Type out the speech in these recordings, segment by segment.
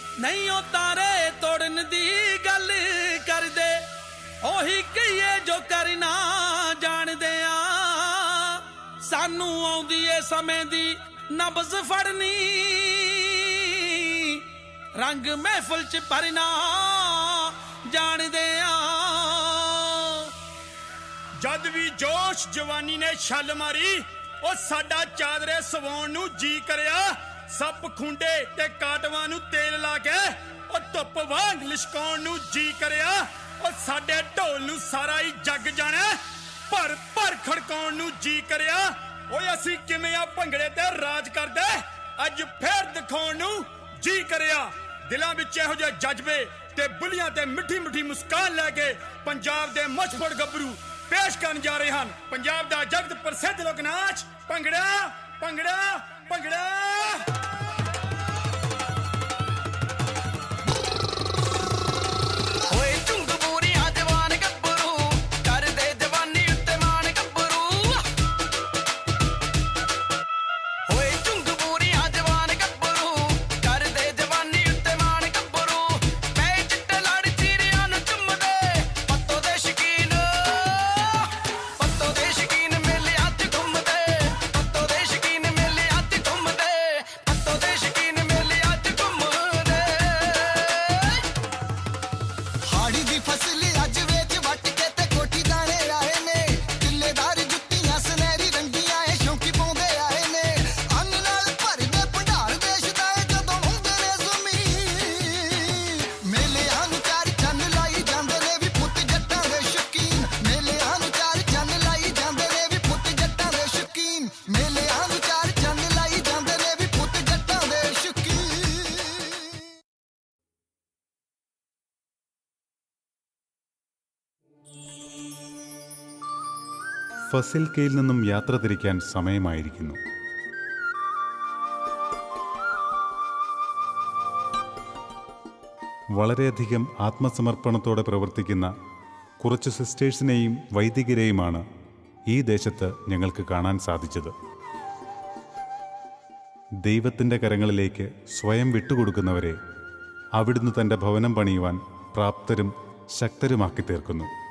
ਨਹੀਂ ਉਹ ਤਾਰੇ ਤੋੜਨ ਦੀ ਗੱਲ ਕਰਦੇ। ਉਹੀ ਕਹੀਏ ਜੋ ਕਰਨਾ ਜਾਣਦੇ ਆ। ਸਾਨੂੰ ਆਉਂਦੀ ਏ ਸਮੇਂ ਦੀ ਨਬਜ਼ ਫੜਨੀ। ਰੰਗ ਮਹਿਫਲ ਚ ਭਰਨਾ ਜਾਣਦੇ ਆ। ਜਦ ਵੀ ਜੋਸ਼ ਜਵਾਨੀ ਨੇ ਛੱਲ ਮਾਰੀ, ਉਹ ਸਾਡਾ ਚਾਦਰੇ ਸਵਾਉਣ ਨੂੰ ਜੀ ਕਰਿਆ। ਸੱਪ ਖੁੰਡੇ ਤੇ ਕਾਟਵਾਂ ਨੂੰ ਤੇਲ ਲਾ ਕੇ ਉਹ ਧੁੱਪ ਵਾਂਗ ਲਿਸ਼ਕਾਉਣ ਨੂੰ ਜੀ ਕਰਿਆ। ਉਹ ਸਾਡੇ ਢੋਲ ਨੂੰ ਸਾਰਾ ਹੀ ਜੱਗ ਜਾਣਾ ਭਰ ਭਰ ਖੜਕਾਉਣ ਨੂੰ ਜੀ ਕਰਿਆ। ਓਏ ਅਸੀਂ ਕਿਵੇਂ ਆ ਭੰਗੜੇ ਤੇ ਰਾਜ ਕਰਦੇ? ਅੱਜ ਫੇਰ ਦਿਖਾਉਣ ਨੂੰ ਜੀ ਕਰਿਆ। ਦਿਲਾਂ ਵਿੱਚ ਇਹੋ ਜਿਹੇ ਜਜ਼ਬੇ ਤੇ ਬੁੱਲੀਆਂ ਤੇ ਮਿੱਠੀ ਮਿੱਠੀ ਮੁਸਕਾਨ ਲੈ ਕੇ ਪੰਜਾਬ ਦੇ ਮੁੱਛਫੜ ਗੱਭਰੂ ਪੇਸ਼ ਕਰਨ ਜਾ ਰਹੇ ਹਨ। ਪੰਜਾਬ ਦਾ ਜਗਤ ਪ੍ਰਸਿੱਧ ਲੋਕ ਨਾਚ ਭੰਗੜਾ ਭੰਗੜਾ ਭੰਗੜਾ। ਹਾੜੀ ਦੀ ਫਸਲ ਅੱਜ ഫസിൽക്കയിൽ നിന്നും യാത്ര തിരിക്കാൻ സമയമായിരിക്കുന്നു. വളരെയധികം ആത്മസമർപ്പണത്തോടെ പ്രവർത്തിക്കുന്ന കുറച്ച് സിസ്റ്റേഴ്സിനെയും വൈദികരെയുമാണ് ഈ ദേശത്ത് ഞങ്ങൾക്ക് കാണാൻ സാധിച്ചത്. ദൈവത്തിന്റെ കരങ്ങളിലേക്ക് സ്വയം വിട്ടുകൊടുക്കുന്നവരെ അവിടുന്ന് തന്റെ ഭവനം പണിയുവാൻ പ്രാപ്തരും ശക്തരുമാക്കി തീർക്കുന്നു.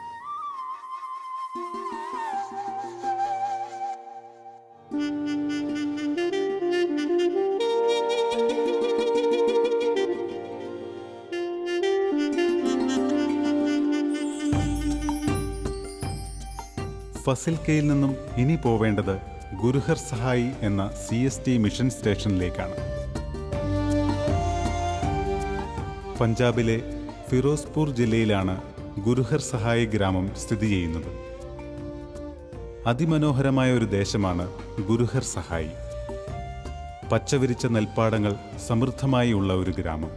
ഫസിൽക്കയിൽ നിന്നും ഇനി പോവേണ്ടത് ഗുരുഹർ സഹായി എന്ന സി എസ് ടി മിഷൻ സ്റ്റേഷനിലേക്കാണ്. പഞ്ചാബിലെ ഫിറോസ്പൂർ ജില്ലയിലാണ് ഗുരുഹർ സഹായി ഗ്രാമം സ്ഥിതി ചെയ്യുന്നത്. അതിമനോഹരമായ ഒരു ദേശമാണ് ഗുരുഹർ സഹായി. പച്ചവിരിച്ച നെൽപ്പാടങ്ങൾ സമൃദ്ധമായി ഉള്ള ഒരു ഗ്രാമം.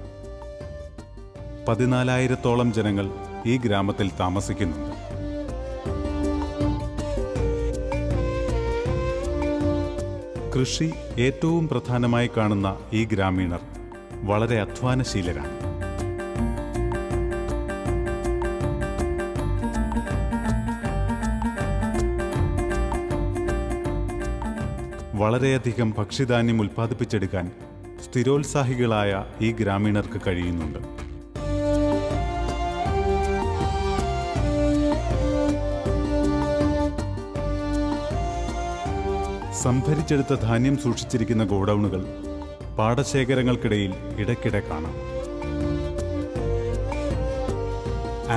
പതിനാലായിരത്തോളം ജനങ്ങൾ ഈ ഗ്രാമത്തിൽ താമസിക്കുന്നുണ്ട്. കൃഷി ഏറ്റവും പ്രധാനമായി കാണുന്ന ഈ ഗ്രാമീണർ വളരെ അധ്വാനശീലരാണ്. വളരെയധികം ഭക്ഷ്യധാന്യം ഉൽപ്പാദിപ്പിച്ചെടുക്കാൻ സ്ഥിരോത്സാഹികളായ ഈ ഗ്രാമീണർക്ക് കഴിയുന്നുണ്ട്. സംഭരിച്ചെടുത്ത ധാന്യം സൂക്ഷിച്ചിരിക്കുന്ന ഗോഡൌണുകൾ പാടശേഖരങ്ങൾക്കിടയിൽ ഇടയ്ക്കിടെ കാണാം.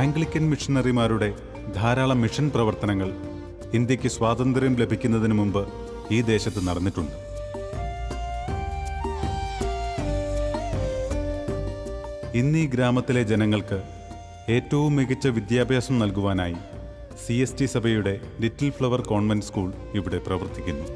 ആംഗ്ലിക്കൻ മിഷണറിമാരുടെ ധാരാളം മിഷൻ പ്രവർത്തനങ്ങൾ ഇന്ത്യയ്ക്ക് സ്വാതന്ത്ര്യം ലഭിക്കുന്നതിന് മുമ്പ് ഈ ദേശത്ത് നടന്നിട്ടുണ്ട്. ഇന്ന് ഈ ഗ്രാമത്തിലെ ജനങ്ങൾക്ക് ഏറ്റവും മികച്ച വിദ്യാഭ്യാസം നൽകുവാനായി സി എസ് ടി സഭയുടെ ലിറ്റിൽ ഫ്ലവർ കോൺവെന്റ് സ്കൂൾ ഇവിടെ പ്രവർത്തിക്കുന്നു.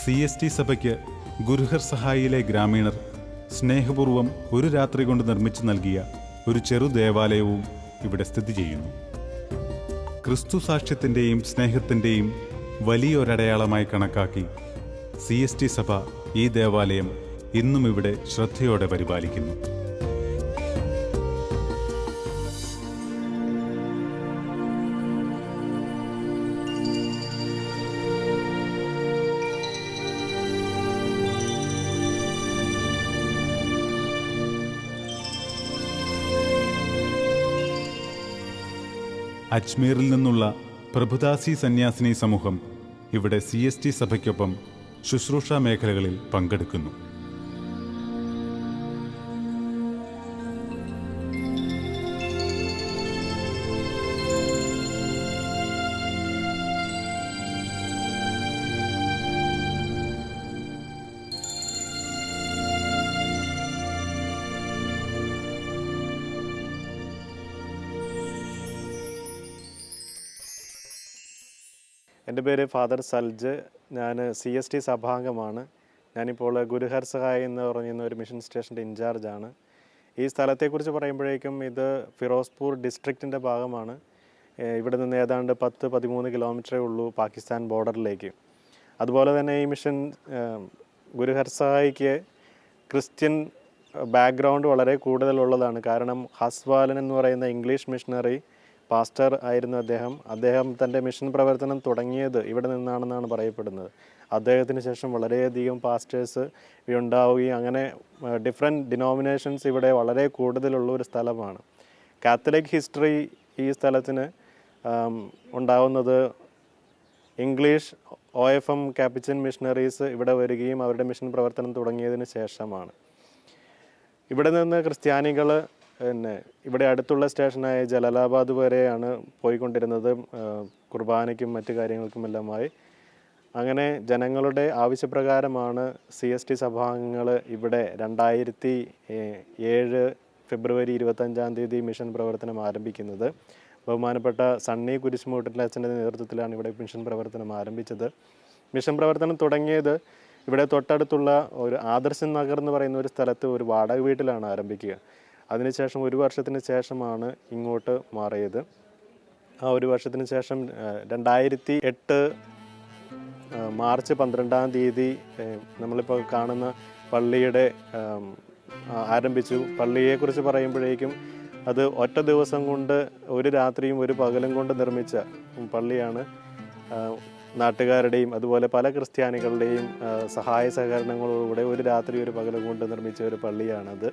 സി എസ് ടി സഭയ്ക്ക് ഗുരുഹർ സഹായിയിലെ ഗ്രാമീണർ സ്നേഹപൂർവം ഒരു രാത്രി കൊണ്ട് നിർമ്മിച്ചു നൽകിയ ഒരു ചെറു ദേവാലയവും ഇവിടെ സ്ഥിതി ചെയ്യുന്നു. ക്രിസ്തു സാക്ഷ്യത്തിന്റെയും സ്നേഹത്തിന്റെയും വലിയൊരടയാളമായി കണക്കാക്കി സി എസ് ടി സഭ ഈ ദേവാലയം ഇന്നും ഇവിടെ ശ്രദ്ധയോടെ പരിപാലിക്കുന്നു. അജ്മീറിൽ നിന്നുള്ള പ്രഭുദാസി സന്യാസിനി സമൂഹം ഇവിടെ സി എസ് ടി സഭയ്ക്കൊപ്പം ശുശ്രൂഷ മേഖലകളിൽ പങ്കെടുക്കുന്നു. പേര് ഫാദർ സൽജ്. ഞാൻ സി എസ് ടി സഭാംഗമാണ്. ഞാനിപ്പോൾ ഗുരുഹർ സഹായ് എന്ന് പറയുന്ന ഒരു മിഷൻ സ്റ്റേഷന്റെ ഇൻചാർജാണ്. ഈ സ്ഥലത്തെക്കുറിച്ച് പറയുമ്പോഴേക്കും ഇത് ഫിറോസ്പൂർ ഡിസ്ട്രിക്റ്റിന്റെ ഭാഗമാണ്. ഇവിടെ നിന്ന് ഏതാണ്ട് പത്ത് പതിമൂന്ന് കിലോമീറ്ററേ ഉള്ളൂ പാകിസ്ഥാൻ ബോർഡറിലേക്ക്. അതുപോലെ തന്നെ ഈ മിഷൻ ഗുരുഹർ സഹായിക്ക് ക്രിസ്ത്യൻ ബാക്ക്ഗ്രൗണ്ട് വളരെ കൂടുതലുള്ളതാണ്. കാരണം ഹസ്വാലൻ എന്ന് പറയുന്ന ഇംഗ്ലീഷ് മിഷണറി പാസ്റ്റർ ആയിരുന്നു അദ്ദേഹം. അദ്ദേഹം തന്റെ മിഷൻ പ്രവർത്തനം തുടങ്ങിയത് ഇവിടെ നിന്നാണെന്നാണ് പറയപ്പെടുന്നത്. അദ്ദേഹത്തിന് ശേഷം വളരെയധികം പാസ്റ്റേഴ്സ് ഉണ്ടാവുകയും അങ്ങനെ ഡിഫറെന്റ് ഡിനോമിനേഷൻസ് ഇവിടെ വളരെ കൂടുതലുള്ള ഒരു സ്ഥലമാണ്. കാത്തലിക് ഹിസ്റ്ററി ഈ സ്ഥലത്തിന് ഉണ്ടാവുന്നത് English O F M Capuchin missionaries ഇവിടെ വരികയും അവരുടെ മിഷൻ പ്രവർത്തനം തുടങ്ങിയതിന് ശേഷമാണ്. ഇവിടെ നിന്ന് ക്രിസ്ത്യാനികൾ പിന്നെ ഇവിടെ അടുത്തുള്ള സ്റ്റേഷനായ ജലാലാബാദ് വരെയാണ് പോയിക്കൊണ്ടിരുന്നത്. കുർബാനയ്ക്കും മറ്റു കാര്യങ്ങൾക്കുമെല്ലാമായി. അങ്ങനെ ജനങ്ങളുടെ ആവശ്യപ്രകാരമാണ് സി എസ് ടി സഭാംഗങ്ങൾ ഇവിടെ രണ്ടായിരത്തി ഏഴ് ഫെബ്രുവരി ഇരുപത്തഞ്ചാം തീയതി മിഷൻ പ്രവർത്തനം ആരംഭിക്കുന്നത്. ബഹുമാനപ്പെട്ട സണ്ണി കുരിശുമൂട്ടിന്റെ അച്ഛന്റെ നേതൃത്വത്തിലാണ് ഇവിടെ മിഷൻ പ്രവർത്തനം ആരംഭിച്ചത്. മിഷൻ പ്രവർത്തനം തുടങ്ങിയത് ഇവിടെ തൊട്ടടുത്തുള്ള ഒരു ആദർശൻ നഗർ എന്ന് പറയുന്ന ഒരു സ്ഥലത്ത് ഒരു വാടക വീട്ടിലാണ് ആരംഭിക്കുക. അതിനുശേഷം ഒരു വർഷത്തിന് ശേഷമാണ് ഇങ്ങോട്ട് മാറിയത്. ആ ഒരു വർഷത്തിന് ശേഷം രണ്ടായിരത്തി എട്ട് മാർച്ച് പന്ത്രണ്ടാം തീയതി നമ്മളിപ്പോൾ കാണുന്ന പള്ളിയുടെ ആരംഭിച്ചു. പള്ളിയെക്കുറിച്ച് പറയുമ്പോഴേക്കും അത് ഒറ്റ ദിവസം കൊണ്ട് ഒരു രാത്രിയും ഒരു പകലും കൊണ്ട് നിർമ്മിച്ച പള്ളിയാണ് നാട്ടുകാരുടെയും അതുപോലെ പല ക്രിസ്ത്യാനികളുടെയും സഹായ സഹകരണങ്ങളോടുകൂടെ ഒരു രാത്രി ഒരു പകലും കൊണ്ട് നിർമ്മിച്ച ഒരു പള്ളിയാണത്.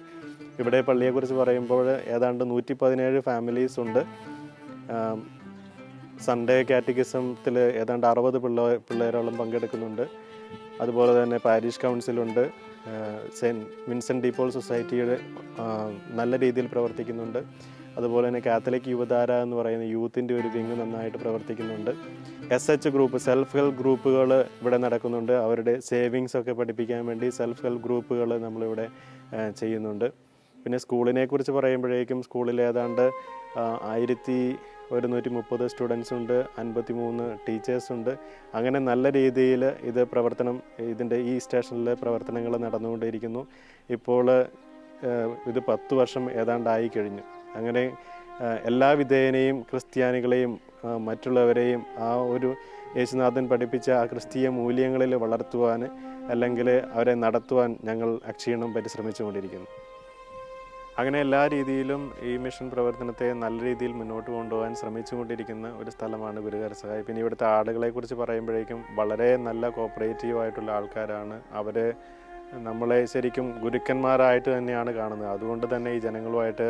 ഇവിടെ പള്ളിയെക്കുറിച്ച് പറയുമ്പോൾ ഏതാണ്ട് നൂറ്റി പതിനേഴ് ഫാമിലീസ് ഉണ്ട് സൺഡേ കാറ്റഗിസത്തിൽ ഏതാണ്ട് അറുപത് പിള്ളേ പിള്ളേരോളം പങ്കെടുക്കുന്നുണ്ട്. അതുപോലെ തന്നെ പാരിഷ് കൗൺസിലുണ്ട് സെന്റ് വിൻസെന്റ് ഡീപോൾ സൊസൈറ്റിയുടെ നല്ല രീതിയിൽ പ്രവർത്തിക്കുന്നുണ്ട്. അതുപോലെ തന്നെ കാത്തലിക് യുവതാര എന്ന് പറയുന്ന യൂത്തിന്റെ ഒരു വിങ് നന്നായിട്ട് പ്രവർത്തിക്കുന്നുണ്ട്. S H group self help ഗ്രൂപ്പുകൾ ഇവിടെ നടക്കുന്നുണ്ട്. അവരുടെ സേവിങ്സ് ഒക്കെ പഠിപ്പിക്കാൻ വേണ്ടി സെൽഫ് ഹെൽപ്പ് ഗ്രൂപ്പുകൾ നമ്മളിവിടെ ചെയ്യുന്നുണ്ട്. പിന്നെ സ്കൂളിനെ കുറിച്ച് പറയുമ്പോഴേക്കും സ്കൂളിൽ ഏതാണ്ട് ആയിരത്തി ഒരുന്നൂറ്റി മുപ്പത് സ്റ്റുഡൻസ് ഉണ്ട് അൻപത്തി മൂന്ന് ടീച്ചേഴ്സ് ഉണ്ട്. അങ്ങനെ നല്ല രീതിയിൽ ഇത് പ്രവർത്തനം ഇതിന്റെ ഈ സ്റ്റേഷനിലെ പ്രവർത്തനങ്ങൾ നടന്നുകൊണ്ടിരിക്കുന്നു ഇപ്പോൾ ഇത് പത്ത് വർഷം ഏതാണ്ടായി കഴിഞ്ഞു. അങ്ങനെ എല്ലാ വിധേയനെയും ക്രിസ്ത്യാനികളെയും മറ്റുള്ളവരെയും ആ ഒരു യേശുനാഥൻ പഠിപ്പിച്ച ആ ക്രിസ്തീയ മൂല്യങ്ങളിൽ വളർത്തുവാൻ അല്ലെങ്കിൽ അവരെ നടത്തുവാൻ ഞങ്ങൾ അക്ഷീണം പരിശ്രമിച്ചുകൊണ്ടിരിക്കുന്നു. അങ്ങനെ എല്ലാ രീതിയിലും ഈ മിഷൻ പ്രവർത്തനത്തെ നല്ല രീതിയിൽ മുന്നോട്ട് കൊണ്ടുപോകാൻ ശ്രമിച്ചുകൊണ്ടിരിക്കുന്ന ഒരു സ്ഥലമാണ് ഗുരുകാര സഹായി. പിന്നെ ഇവിടുത്തെ ആളുകളെ കുറിച്ച് പറയുമ്പോഴേക്കും വളരെ നല്ല കോപ്പറേറ്റീവ് ആയിട്ടുള്ള ആൾക്കാരാണ്. അവർ നമ്മളെ ശരിക്കും ഗുരുക്കന്മാരായിട്ട് തന്നെയാണ് കാണുന്നത്. അതുകൊണ്ട് തന്നെ ഈ ജനങ്ങളുമായിട്ട്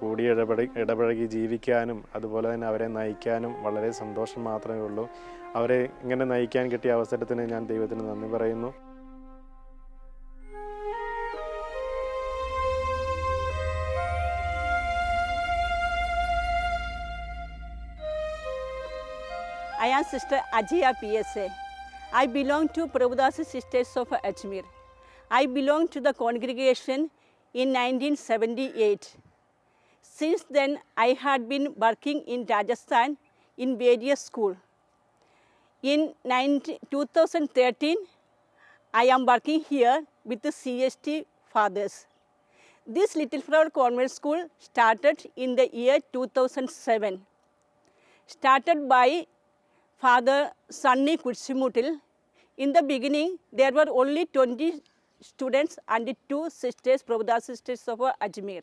കൂടി ഇടപെടി ഇടപഴകി ജീവിക്കാനും അതുപോലെ തന്നെ അവരെ നയിക്കാനും വളരെ സന്തോഷം മാത്രമേ ഉള്ളൂ. അവരെ ഇങ്ങനെ നയിക്കാൻ കിട്ടിയ അവസരത്തിന് ഞാൻ ദൈവത്തിന് നന്ദി പറയുന്നു. Am Sister Ajia PSA. I belong to Prabhudas Sisters of Ajmer. I belong to the congregation in 1978. Since then, I had been working in Rajasthan in various schools. In 19 2013, I am working here with the CST fathers. This Little Flower Convent School started in the year 2007. Started by Father Sunny Kutsimutil. In the beginning, there were only 20 students and two sisters, Prabhudas sisters of Ajmer.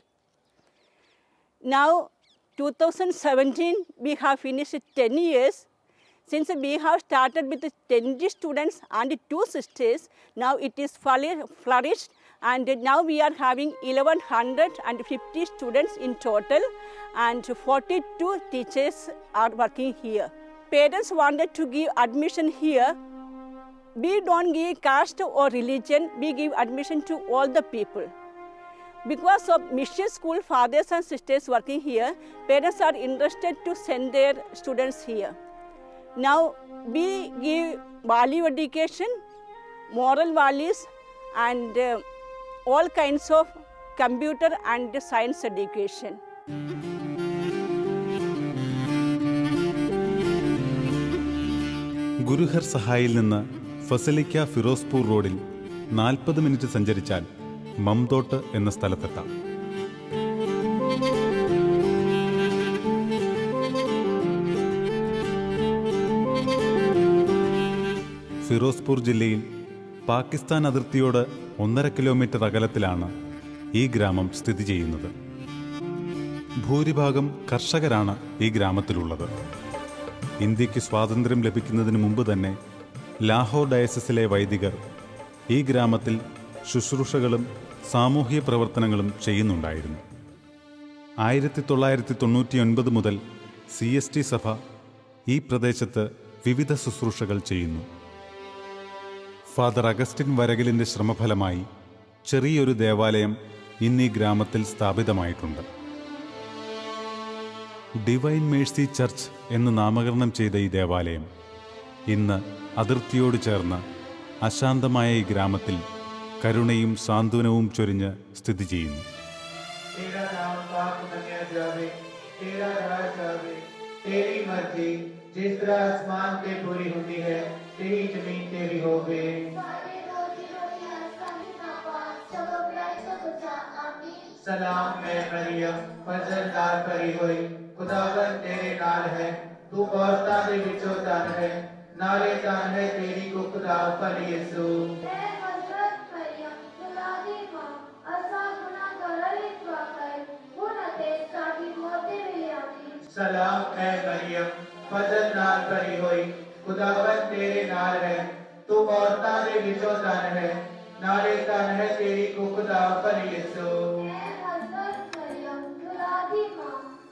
Now, 2017, we have finished 10 years. Since we have started with 20 students and two sisters, now it is fully flourished and now we are having 1150 students in total and 42 teachers are working here. Parents wanted to give admission here. We don't give caste or religion, we give admission to all the people. Because of mission school fathers and sisters working here, parents are interested to send their students here. Now we give value education, moral values, and uh, all kinds of computer and science education. ഗുരുഹർ സഹായിൽ നിന്ന് ഫസലിക്ക ഫിറോസ്പൂർ റോഡിൽ നാൽപ്പത് minute സഞ്ചരിച്ചാൽ മംതോട്ട് എന്ന സ്ഥലത്തെത്താം. ഫിറോസ്പൂർ ജില്ലയിൽ പാകിസ്ഥാൻ അതിർത്തിയോട് ഒന്നര kilometre അകലത്തിലാണ് ഈ ഗ്രാമം സ്ഥിതി ചെയ്യുന്നത്. ഭൂരിഭാഗം കർഷകരാണ് ഈ ഗ്രാമത്തിലുള്ളത്. ഇന്ത്യയ്ക്ക് സ്വാതന്ത്ര്യം ലഭിക്കുന്നതിന് മുമ്പ് തന്നെ ലാഹോർ ഡയസസിലെ വൈദികർ ഈ ഗ്രാമത്തിൽ ശുശ്രൂഷകളും സാമൂഹിക പ്രവർത്തനങ്ങളും ചെയ്യുന്നുണ്ടായിരുന്നു. ആയിരത്തി തൊള്ളായിരത്തി തൊണ്ണൂറ്റി ഒൻപത് മുതൽ സി എസ് ടി സഭ ഈ പ്രദേശത്ത് വിവിധ ശുശ്രൂഷകൾ ചെയ്യുന്നു. ഫാദർ അഗസ്റ്റിൻ വരകലിന്റെ ശ്രമഫലമായി ചെറിയൊരു ദേവാലയം ഇന്നീ ഗ്രാമത്തിൽ സ്ഥാപിതമായിട്ടുണ്ട്. ഡിവൈൻ മേഴ്സി ചർച്ച് എന്ന് നാമകരണം ചെയ്ത ഈ ദേവാലയം ഇന്ന് അതിർത്തിയോട് ചേർന്ന് അശാന്തമായ ഈ ഗ്രാമത്തിൽ കരുണയും സാന്ത്വനവും ചൊരിഞ്ഞ് സ്ഥിതി ചെയ്യുന്നു तेरा नाम पाक मनिया जावे तेरा राज आवे तेरी मर्जी जिस तरह आसमान ते पूरी होती है तेरी जमीन ते भी होवे सलाम मैं मरियम फजलदार भरी हुई। खुदावन तेरे नाल है तू औरतां दे विचों धन है। नाले धन है तेरी कुख दा फल यीशु सलाम ऐ मरियम फजल नाल भरी हुई। खुदावन तेरे नाल है तू औरतां दे विचों धन है। नाले धन है तेरी कुख दा फल यीशु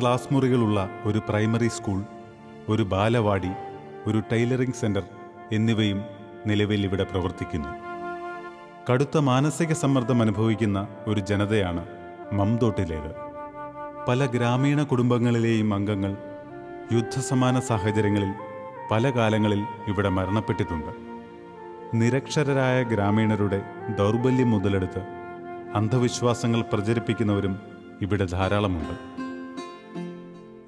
ക്ലാസ് മുറികളുള്ള ഒരു പ്രൈമറി സ്കൂൾ ഒരു ബാലവാടി ഒരു ടൈലറിംഗ് സെന്റർ എന്നിവയും നിലവിൽ ഇവിടെ പ്രവർത്തിക്കുന്നു. കടുത്ത മാനസിക സമ്മർദ്ദം അനുഭവിക്കുന്ന ഒരു ജനതയാണ് മംതോട്ടിലേത്. പല ഗ്രാമീണ കുടുംബങ്ങളിലെയും അംഗങ്ങൾ യുദ്ധസമാന സാഹചര്യങ്ങളിൽ പല കാലങ്ങളിൽ ഇവിടെ മരണപ്പെട്ടിട്ടുണ്ട്. നിരക്ഷരരായ ഗ്രാമീണരുടെ ദൗർബല്യം മുതലെടുത്ത് അന്ധവിശ്വാസങ്ങൾ പ്രചരിപ്പിക്കുന്നവരും ഇവിടെ ധാരാളമുണ്ട്.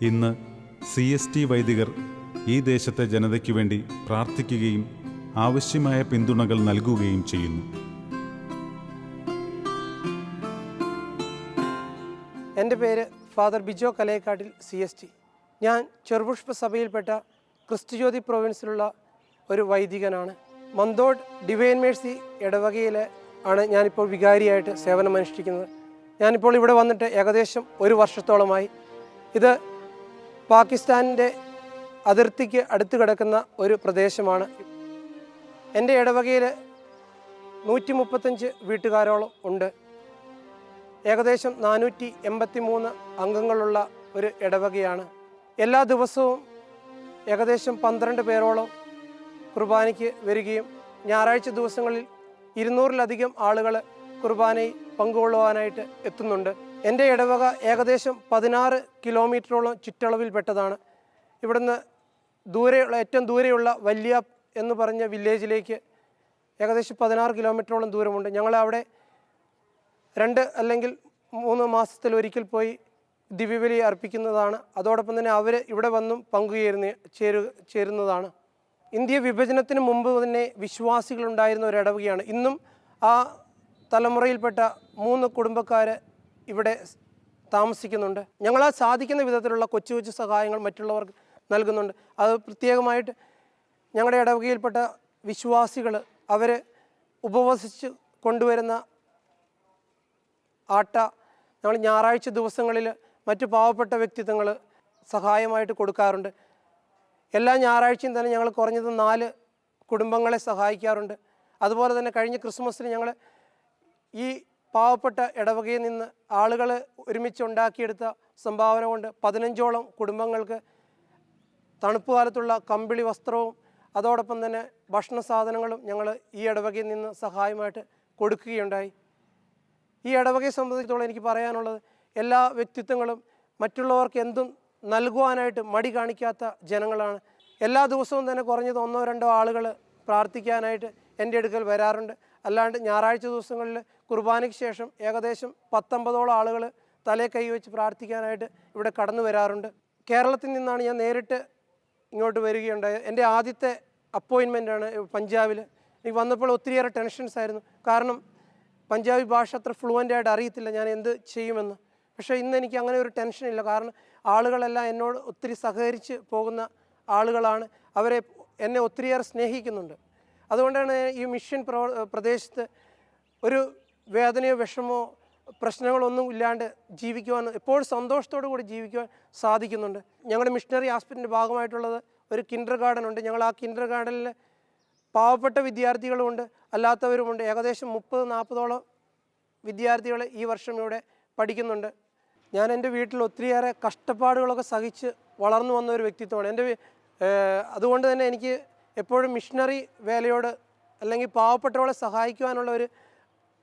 ഇന്ന് സി എസ് ടി വൈദികർ ഈ ദേശത്തെ ജനതയ്ക്ക് വേണ്ടി പ്രാർത്ഥിക്കുകയും ആവശ്യമായ പിന്തുണകൾ നൽകുകയും ചെയ്യുന്നു. എന്റെ പേര് father Bijo Kalayakkattil C S T. ഞാൻ ചെറുപുഷ്പ സഭയിൽപ്പെട്ട ക്രിസ്തുജ്യോതി പ്രൊവിൻസിലുള്ള ഒരു വൈദികനാണ്. മന്തോഡ് ഡിവൈൻ മേഴ്സി ഇടവകയിലെ ആണ് ഞാനിപ്പോൾ വികാരിയായിട്ട് സേവനമനുഷ്ഠിക്കുന്നത്. ഞാനിപ്പോൾ ഇവിടെ വന്നിട്ട് ഏകദേശം ഒരു വർഷത്തോളമായി ഇത് പാകിസ്ഥാനിന്റെ അതിർത്തിക്ക് അടുത്ത് കിടക്കുന്ന ഒരു പ്രദേശമാണ്. എന്റെ ഇടവകയിൽ നൂറ്റി മുപ്പത്തഞ്ച് വീട്ടുകാരോളം ഉണ്ട്. ഏകദേശം നാനൂറ്റി എൺപത്തി മൂന്ന് അംഗങ്ങളുള്ള ഒരു ഇടവകയാണ്. എല്ലാ ദിവസവും ഏകദേശം പന്ത്രണ്ട് പേരോളം കുർബാനയ്ക്ക് വരികയും ഞായറാഴ്ച ദിവസങ്ങളിൽ ഇരുന്നൂറിലധികം ആളുകൾ കുർബാനയിൽ പങ്കുകൊള്ളുവാനായിട്ട് എത്തുന്നുണ്ട്. എന്റെ ഇടവക ഏകദേശം പതിനാറ് കിലോമീറ്ററോളം ചുറ്റളവിൽ പെട്ടതാണ്. ഇവിടുന്ന് ദൂരെയുള്ള ഏറ്റവും ദൂരെയുള്ള വലിയ എന്ന് പറഞ്ഞ വില്ലേജിലേക്ക് ഏകദേശം പതിനാറ് കിലോമീറ്ററോളം ദൂരമുണ്ട്. ഞങ്ങളവിടെ രണ്ട് അല്ലെങ്കിൽ മൂന്ന് മാസത്തിൽ ഒരിക്കൽ പോയി ദിവ്യബലി അർപ്പിക്കുന്നതാണ്. അതോടൊപ്പം തന്നെ അവർ ഇവിടെ വന്നും പങ്കുചേരുന്ന ചേരു ചേരുന്നതാണ്. ഇന്ത്യ വിഭജനത്തിന് മുമ്പ് തന്നെ വിശ്വാസികളുണ്ടായിരുന്ന ഒരു ഇടവകയാണ്. ഇന്നും ആ തലമുറയിൽപ്പെട്ട മൂന്ന് കുടുംബക്കാർ ഇവിടെ താമസിക്കുന്നുണ്ട്. ഞങ്ങളാൽ സാധിക്കുന്ന വിധത്തിലുള്ള കൊച്ചു കൊച്ചു സഹായങ്ങൾ മറ്റുള്ളവർക്ക് നൽകുന്നുണ്ട്. അത് പ്രത്യേകമായിട്ട് ഞങ്ങളുടെ ഇടവകയിൽപ്പെട്ട വിശ്വാസികൾ അവർ ഉപവസിച്ച് കൊണ്ടുവരുന്ന ആട്ട ഞങ്ങൾ ഞായറാഴ്ച ദിവസങ്ങളിൽ മറ്റു പാവപ്പെട്ട വ്യക്തിത്വങ്ങൾ സഹായമായിട്ട് കൊടുക്കാറുണ്ട്. എല്ലാ ഞായറാഴ്ചയും തന്നെ ഞങ്ങൾ കുറഞ്ഞത് നാല് കുടുംബങ്ങളെ സഹായിക്കാറുണ്ട്. അതുപോലെ തന്നെ കഴിഞ്ഞ ക്രിസ്മസിന് ഞങ്ങൾ ഈ പാവപ്പെട്ട ഇടവകയിൽ നിന്ന് ആളുകൾ ഒരുമിച്ച് ഉണ്ടാക്കിയെടുത്ത സംഭാവന കൊണ്ട് പതിനഞ്ചോളം കുടുംബങ്ങൾക്ക് തണുപ്പ് കാലത്തുള്ള കമ്പിളി വസ്ത്രവും അതോടൊപ്പം തന്നെ ഭക്ഷണ സാധനങ്ങളും ഞങ്ങൾ ഈ ഇടവകയിൽ നിന്ന് സഹായമായിട്ട് കൊടുക്കുകയുണ്ടായി. ഈ ഇടവകയെ സംബന്ധിച്ചിടത്തോളം എനിക്ക് പറയാനുള്ളത് എല്ലാ വ്യക്തിത്വങ്ങളും മറ്റുള്ളവർക്ക് എന്തും നൽകുവാനായിട്ട് മടി കാണിക്കാത്ത ജനങ്ങളാണ്. എല്ലാ ദിവസവും തന്നെ കുറഞ്ഞത് ഒന്നോ രണ്ടോ ആളുകൾ പ്രാർത്ഥിക്കാനായിട്ട് എന്റെ അടുക്കൽ വരാറുണ്ട്. അല്ലാണ്ട് ഞായറാഴ്ച ദിവസങ്ങളിൽ കുർബാനയ്ക്ക് ശേഷം ഏകദേശം പത്തൊമ്പതോളം ആളുകൾ തലേ കൈ വെച്ച് പ്രാർത്ഥിക്കാനായിട്ട് ഇവിടെ കടന്നു വരാറുണ്ട്. കേരളത്തിൽ നിന്നാണ് ഞാൻ നേരിട്ട് ഇങ്ങോട്ട് വരികയുണ്ടായത് എന്റെ ആദ്യത്തെ അപ്പോയിൻമെന്റാണ് പഞ്ചാബിൽ. എനിക്ക് വന്നപ്പോൾ ഒത്തിരിയേറെ ടെൻഷൻസ് ആയിരുന്നു. കാരണം പഞ്ചാബി ഭാഷ അത്ര ഫ്ലുവന്റ് ആയിട്ട് അറിയത്തില്ല ഞാൻ എന്ത് ചെയ്യുമെന്ന്. പക്ഷേ ഇന്ന് എനിക്ക് അങ്ങനെ ഒരു ടെൻഷൻ ഇല്ല. കാരണം ആളുകളെല്ലാം എന്നോട് ഒത്തിരി സഹകരിച്ച് പോകുന്ന ആളുകളാണ്. അവരെ എന്നെ ഒത്തിരിയേറെ സ്നേഹിക്കുന്നുണ്ട്. അതുകൊണ്ടാണ് ഈ മിഷൻ പ്രവ പ്രദേശത്ത് ഒരു വേദനയോ വിഷമോ പ്രശ്നങ്ങളൊന്നും ഇല്ലാണ്ട് ജീവിക്കുവാൻ എപ്പോഴും സന്തോഷത്തോടു കൂടി ജീവിക്കുവാൻ സാധിക്കുന്നുണ്ട്. ഞങ്ങളുടെ മിഷണറി ആസ്പെക്റ്റിന്റെ ഭാഗമായിട്ടുള്ളത് ഒരു കിൻഡർ ഗാർഡൻ ഉണ്ട് ഞങ്ങൾ ആ കിൻഡർ ഗാർഡനിൽ പാവപ്പെട്ട വിദ്യാർത്ഥികളുമുണ്ട്. അല്ലാത്തവരുമുണ്ട്. ഏകദേശം മുപ്പത് നാൽപ്പതോളം വിദ്യാർത്ഥികൾ ഈ വർഷം ഇവിടെ പഠിക്കുന്നുണ്ട്. ഞാൻ എന്റെ വീട്ടിൽ ഒത്തിരിയേറെ കഷ്ടപ്പാടുകളൊക്കെ സഹിച്ച് വളർന്നു വന്ന ഒരു വ്യക്തിത്വമാണ്. എന്റെ അതുകൊണ്ട് തന്നെ എനിക്ക് എപ്പോഴും മിഷണറി വേലയോട് അല്ലെങ്കിൽ പാവപ്പെട്ടവളെ സഹായിക്കുവാനുള്ള ഒരു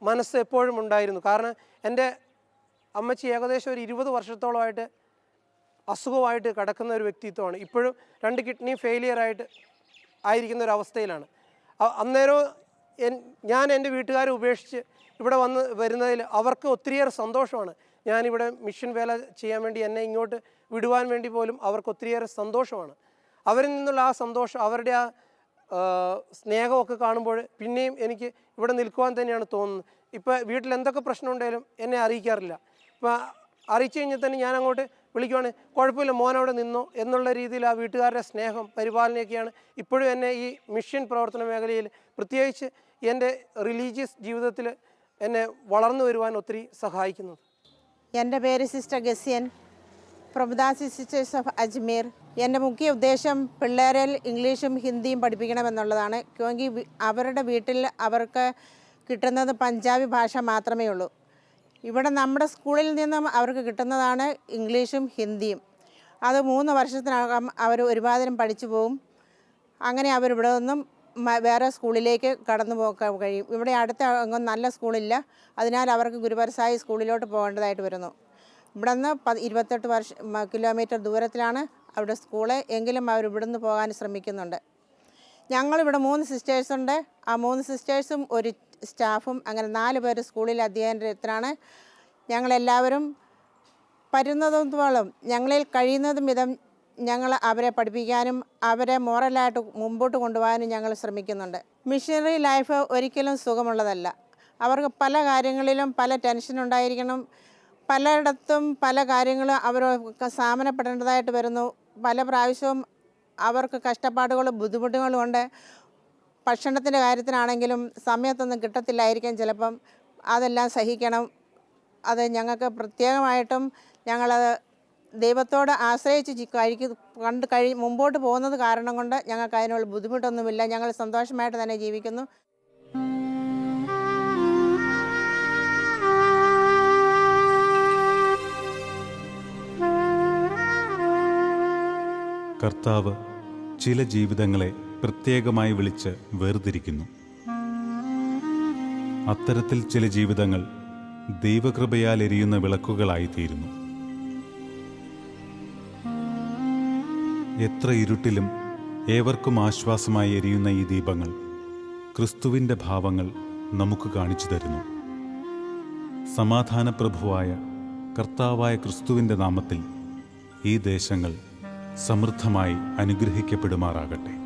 മനസ്സ് എപ്പോഴും ഉണ്ടായിരുന്നു. കാരണം എന്റെ അമ്മച്ചി ഏകദേശം ഒരു ഇരുപത് വർഷത്തോളമായിട്ട് അസുഖമായിട്ട് കിടക്കുന്ന ഒരു വ്യക്തിത്വമാണ്. ഇപ്പോഴും രണ്ട് കിഡ്നി ഫെയിലിയർ ആയിട്ട് ആയിരിക്കുന്ന ഒരു അവസ്ഥയിലാണ്. അന്നേരവും ഞാൻ എന്റെ വീട്ടുകാരെ ഉപേക്ഷിച്ച് ഇവിടെ വന്ന് വരുന്നതിൽ അവർക്ക് ഒത്തിരിയേറെ സന്തോഷമാണ്. ഞാനിവിടെ മിഷൻ വേല ചെയ്യാൻ വേണ്ടി എന്നെ ഇങ്ങോട്ട് വിടുവാൻ വേണ്ടി പോലും അവർക്ക് ഒത്തിരിയേറെ സന്തോഷമാണ്. അവരിൽ നിന്നുള്ള ആ സന്തോഷം അവരുടെ ആ സ്നേഹമൊക്കെ കാണുമ്പോൾ പിന്നെയും എനിക്ക് ഇവിടെ നിൽക്കുവാൻ തന്നെയാണ് തോന്നുന്നത്. ഇപ്പോൾ വീട്ടിൽ എന്തൊക്കെ പ്രശ്നം ഉണ്ടെങ്കിലും എന്നെ അറിയിക്കാറില്ല. ഇപ്പോൾ അറിയിച്ചു കഴിഞ്ഞാൽ തന്നെ ഞാൻ അങ്ങോട്ട് വിളിക്കുവാണ് കുഴപ്പമില്ല മോൻ അവിടെ നിന്നോ എന്നുള്ള രീതിയിൽ ആ വീട്ടുകാരുടെ സ്നേഹം പരിപാലനയൊക്കെയാണ് ഇപ്പോഴും എന്നെ ഈ മിഷൻ പ്രവർത്തന മേഖലയിൽ പ്രത്യേകിച്ച് എന്റെ റിലീജിയസ് ജീവിതത്തിൽ എന്നെ വളർന്നു വരുവാൻ ഒത്തിരി സഹായിക്കുന്നത്. എന്റെ പേര് sister Gasian. Prabhudasi sisters of Ajmer. എന്റെ മുഖ്യ ഉദ്ദേശം പിള്ളേരിൽ ഇംഗ്ലീഷും ഹിന്ദിയും പഠിപ്പിക്കണമെന്നുള്ളതാണ്. ക്യോങ്കി അവരുടെ വീട്ടിൽ അവർക്ക് കിട്ടുന്നത് പഞ്ചാബി ഭാഷ മാത്രമേ ഉള്ളൂ. ഇവിടെ നമ്മുടെ സ്കൂളിൽ നിന്നും അവർക്ക് കിട്ടുന്നതാണ് ഇംഗ്ലീഷും ഹിന്ദിയും. അത് മൂന്ന് വർഷത്തിനകം അവർ ഒരുപാതിരം പഠിച്ചു പോകും അങ്ങനെ അവരിവിടെ നിന്നും വേറെ സ്കൂളിലേക്ക് കടന്നു പോകാൻ കഴിയും. ഇവിടെ അടുത്ത നല്ല സ്കൂളില്ല. അതിനാൽ അവർക്ക് ഗുരുപരസായി സ്കൂളിലോട്ട് പോകേണ്ടതായിട്ട് വരുന്നു. ഇവിടെ നിന്ന് ഇരുപത്തെട്ട് വർഷം കിലോമീറ്റർ ദൂരത്തിലാണ് അവിടെ സ്കൂൾ എങ്കിലും അവർ ഇവിടെ നിന്ന് പോകാൻ ശ്രമിക്കുന്നുണ്ട്. ഞങ്ങളിവിടെ മൂന്ന് സിസ്റ്റേഴ്സുണ്ട് ആ മൂന്ന് സിസ്റ്റേഴ്സും ഒരു സ്റ്റാഫും അങ്ങനെ നാല് പേര് സ്കൂളിൽ അധ്യയനത്തിലാണ് ഞങ്ങളെല്ലാവരും പരുന്നതോളം ഞങ്ങളിൽ കഴിയുന്നതും വിധം ഞങ്ങൾ അവരെ പഠിപ്പിക്കാനും അവരെ മോറലായിട്ട് മുമ്പോട്ട് കൊണ്ടുപോകാനും ഞങ്ങൾ ശ്രമിക്കുന്നുണ്ട്. മിഷനറി ലൈഫ് ഒരിക്കലും സുഖമുള്ളതല്ല. അവർക്ക് പല കാര്യങ്ങളിലും പല ടെൻഷൻ ഉണ്ടായിരിക്കണം. പലയിടത്തും പല കാര്യങ്ങളും അവർ സാമനപ്പെടേണ്ടതായിട്ട് വരുന്നു. പല പ്രാവശ്യവും അവർക്ക് കഷ്ടപ്പാടുകളും ബുദ്ധിമുട്ടുകളും ഉണ്ട്. ഭക്ഷണത്തിന്റെ കാര്യത്തിനാണെങ്കിലും സമയത്തൊന്നും കിട്ടത്തില്ലായിരിക്കും ചിലപ്പം അതെല്ലാം സഹിക്കണം. അത് ഞങ്ങൾക്ക് പ്രത്യേകമായിട്ടും ഞങ്ങളത് ദൈവത്തോട് ആശ്രയിച്ച് കഴിക്കും കണ്ട് കഴി മുമ്പോട്ട് പോകുന്നത് കാരണം കൊണ്ട് ഞങ്ങൾക്ക് അതിനുള്ള ബുദ്ധിമുട്ടൊന്നുമില്ല. ഞങ്ങൾ സന്തോഷമായിട്ട് തന്നെ ജീവിക്കുന്നു. കർത്താവ് ചില ജീവിതങ്ങളെ പ്രത്യേകമായി വിളിച്ച് വേർതിരിക്കുന്നു. അത്തരത്തിൽ ചില ജീവിതങ്ങൾ ദൈവകൃപയാൽ എരിയുന്ന വിളക്കുകളായിത്തീരുന്നു. എത്ര ഇരുട്ടിലും ഏവർക്കും ആശ്വാസമായി എരിയുന്ന ഈ ദീപങ്ങൾ ക്രിസ്തുവിന്റെ ഭാവങ്ങൾ നമുക്ക് കാണിച്ചു തരുന്നു. സമാധാനപ്രഭുവായ കർത്താവായ ക്രിസ്തുവിന്റെ നാമത്തിൽ ഈ ദേശങ്ങൾ സമൃദ്ധമായി അനുഗ്രഹിക്കപ്പെടുമാറാകട്ടെ.